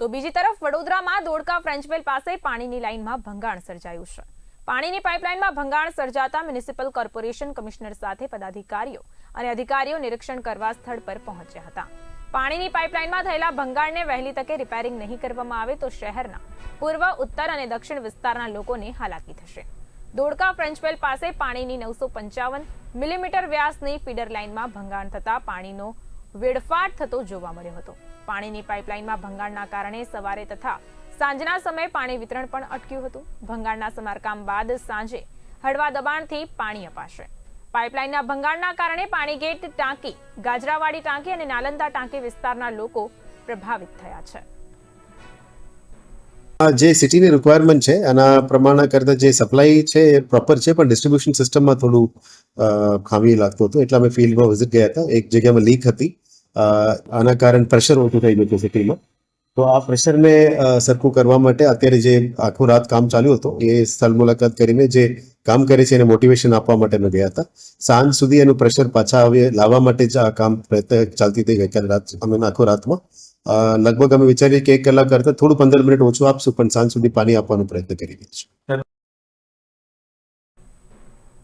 તો બીજી તરફ વડોદરામાં દોડકા ફ્રેન્ચવેલ પાસે પાણીની લાઇનમાં ભંગાણ સર્જાયું છે. પાણીની પાઇપલાઇનમાં ભંગાણ સર્જાતા મ્યુનિસિપલ કોર્પોરેશન કમિશનર સાથે પદાધિકારીઓ અને અધિકારીઓ નિરીક્ષણ કરવા સ્થળ પર પહોંચ્યા હતા. પાણીની પાઇપલાઇનમાં થયેલા ભંગાણને વહેલી તકે રિપેરિંગ નહીં કરવામાં આવે તો શહેરના પૂર્વ, ઉત્તર અને દક્ષિણ વિસ્તારના લોકોને હાલાકી થશે. દોડકા ફ્રેન્ચવેલ પાસે પાણીની નવસો પંચાવન મિલીમીટર વ્યાસની ફીડર લાઇનમાં ભંગાણ થતા પાણીનો વેડફાટ થતો જોવા મળ્યો હતો. પાણીની પાઇપલાઇનમાં ભંગાણના કારણે સવારે તથા સાંજના સમયે પાણી વિતરણ પણ અટક્યું હતું. ભંગાણના સમારકામ બાદ સાંજે હળવા દબાણથી પાણી અપાશે. પાઇપલાઇનના ભંગાણના કારણે પાણીગેટ ટાંકી, ગાજરાવાડી ટાંકી અને નાલંદા ટાંકી વિસ્તારના લોકો પ્રભાવિત થયા છે. જે સિટીની રિક્વાયરમેન્ટ છે આના પ્રમાણે કરતાં જે સપ્લાય છે એ પ્રોપર છે, પણ ડિસ્ટ્રીબ્યુશન સિસ્ટમમાં થોડું ખામી લાગતું હતું. એટલે અમે ફિલ્ડમાં વિઝિટ ગયા હતા. એક જગ્યામાં લીક હતી. આના કારણે પ્રેશર ઓછું થઈ ગયું હતું સિટીમાં તો આ પ્રેશરને સરખું કરવા માટે અત્યારે જે આખું રાત કામ ચાલ્યું હતું, એ સ્થળ મુલાકાત કરીને જે કામ કરે છે એને મોટિવેશન આપવા માટે અમે ગયા હતા સાંજ સુધી એનું પ્રેશર પાછા આવે, લાવવા માટે જ આ કામ પ્રયત્ન ચાલતી હતી ગઈકાલે રાત અમે આખો રાતમાં લગભગ અમે વિચારીએ કે એક કલાક કરતાં થોડું પંદર મિનિટ ઓછું આપશું, પણ સાંજ સુધી પાણી આપવાનો પ્રયત્ન કરી રહ્યા છીએ.